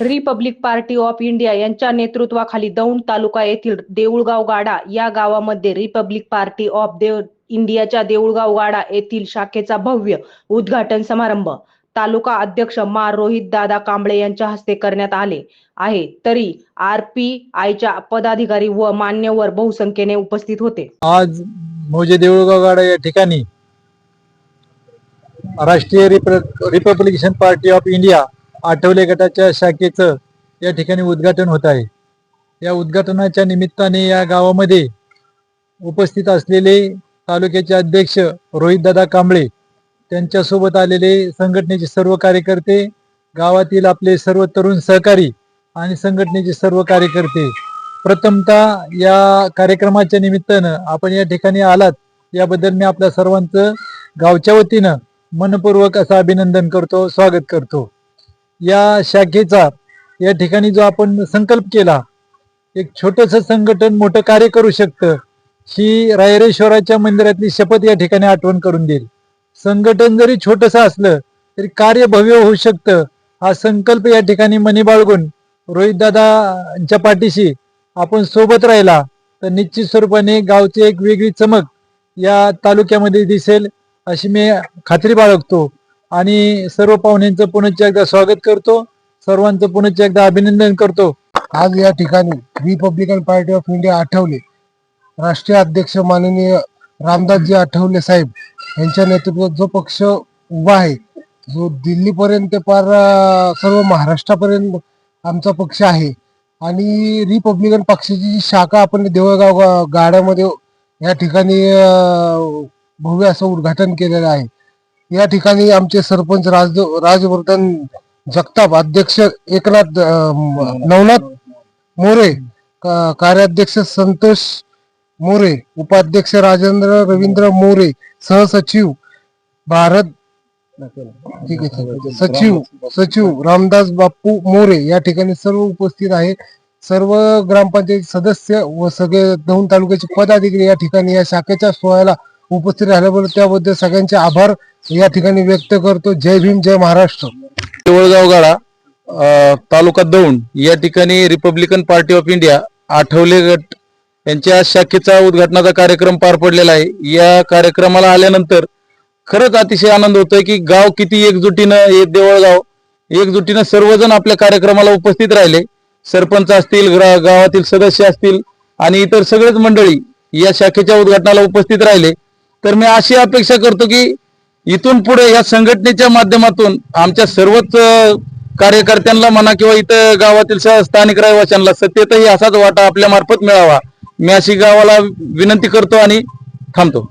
Republic party of India यांच्या नेतृत्वाखाली दौंड तालुका येथील देऊळगाव गाडा या गावामध्ये रिपब्लिक पार्टी ऑफ देव इंडियाच्या देऊळगाव गाडा येथील शाखेचा भव्य उद्घाटन समारंभ तालुका अध्यक्ष मा रोहित दादा कांबळे यांच्या हस्ते करण्यात आले आहे. तरी आर पी आयच्या पदाधिकारी व मान्यवर बहुसंख्येने उपस्थित होते. आज मोजे देऊळगाव गाडा या ठिकाणी राष्ट्रीय Republican party of India Athawale गटाच्या शाखेचं या ठिकाणी उद्घाटन होत आहे. या उद्घाटनाच्या निमित्ताने या गावामध्ये उपस्थित असलेले तालुक्याचे अध्यक्ष रोहितदादा कांबळे त्यांच्यासोबत आलेले संघटनेचे सर्व कार्यकर्ते गावातील आपले सर्व तरुण सहकारी आणि संघटनेचे सर्व कार्यकर्ते. प्रथमतः या कार्यक्रमाच्या निमित्तानं आपण या ठिकाणी आलात. याबद्दल मी आपल्या सर्वांचं गावच्या वतीनं मनपूर्वक असं अभिनंदन करतो स्वागत करतो. या शाखेचा या ठिकाणी जो आपण संकल्प केला एक छोटस संघटन मोठं कार्य करू शकतं ही रायरेश्वराच्या मंदिरातली शपथ या ठिकाणी आठवण करून देईल. संघटन जरी छोटस असलं तरी कार्य भव्य होऊ शकतं हा संकल्प या ठिकाणी मनी बाळगून रोहितदादांच्या पाठीशी आपण सोबत राहिला तर निश्चित स्वरूपाने गावची एक वेगळी चमक या तालुक्यामध्ये दिसेल अशी मी खात्री बाळगतो. आणि सर्व पाहुण्यांचं पुनश्च एकदा स्वागत करतो. सर्वांचं पुनश्च एकदा अभिनंदन करतो. आज या ठिकाणी Republican party of India Athawale. राष्ट्रीय अध्यक्ष माननीय रामदासजी आठवले साहेब यांच्या नेतृत्वात जो पक्ष उभा आहे जो दिल्लीपर्यंत पार सर्व महाराष्ट्रापर्यंत आमचा पक्ष आहे आणि रिपब्लिकन पक्षाची जी शाखा आपण देवळगाव गाड्यामध्ये या ठिकाणी भव्य असं उद्घाटन केलेलं आहे. या ठिकाणी आमचे सरपंच राज राजवर्धन जगताप अध्यक्ष एकनाथ नवनाथ मोरे का- कार्याध्यक्ष संतोष मोरे उपाध्यक्ष राजेंद्र रवींद्र मोरे सहसचिव भारत ठीक आहे ठीक आहे. सचिव सचिव रामदास बापू मोरे या ठिकाणी सर्व उपस्थित आहे सर्व ग्रामपंचायत सदस्य व सगळे दौंड तालुक्याचे पदाधिकारी या ठिकाणी या शाखेच्या सोहळ्याला उपस्थित राहिल्याबद्दल त्याबद्दल सगळ्यांचे आभार. या ठिकाणी व्यक्त करतो. जय भीम जय महाराष्ट्र. देवळगाव गाडा तालुका दौंड या ठिकाणी Republican party of India Athawale गट यांच्या शाखेचा उद्घाटनाचा कार्यक्रम पार पडलेला आहे. या कार्यक्रमाला आल्यानंतर खरंच अतिशय आनंद होतोय की गाव किती एकजुटीनं एक देवळगाव एकजुटीनं सर्वजण आपल्या कार्यक्रमाला उपस्थित राहिले. सरपंच असतील ग्रा- गावातील सदस्य असतील आणि इतर सगळेच मंडळी या शाखेच्या उद्घाटनाला उपस्थित राहिले. तर मी अशी अपेक्षा करतो की इथून पुढे या संघटनेच्या माध्यमातून आमच्या सर्वच कार्यकर्त्यांना म्हणा किंवा इथं गावातील स्थानिक रहिवाशांना सत्यतही असाच वाटा आपल्या मार्फत मिळावा. मी अशी गावाला विनंती करतो आणि थांबतो.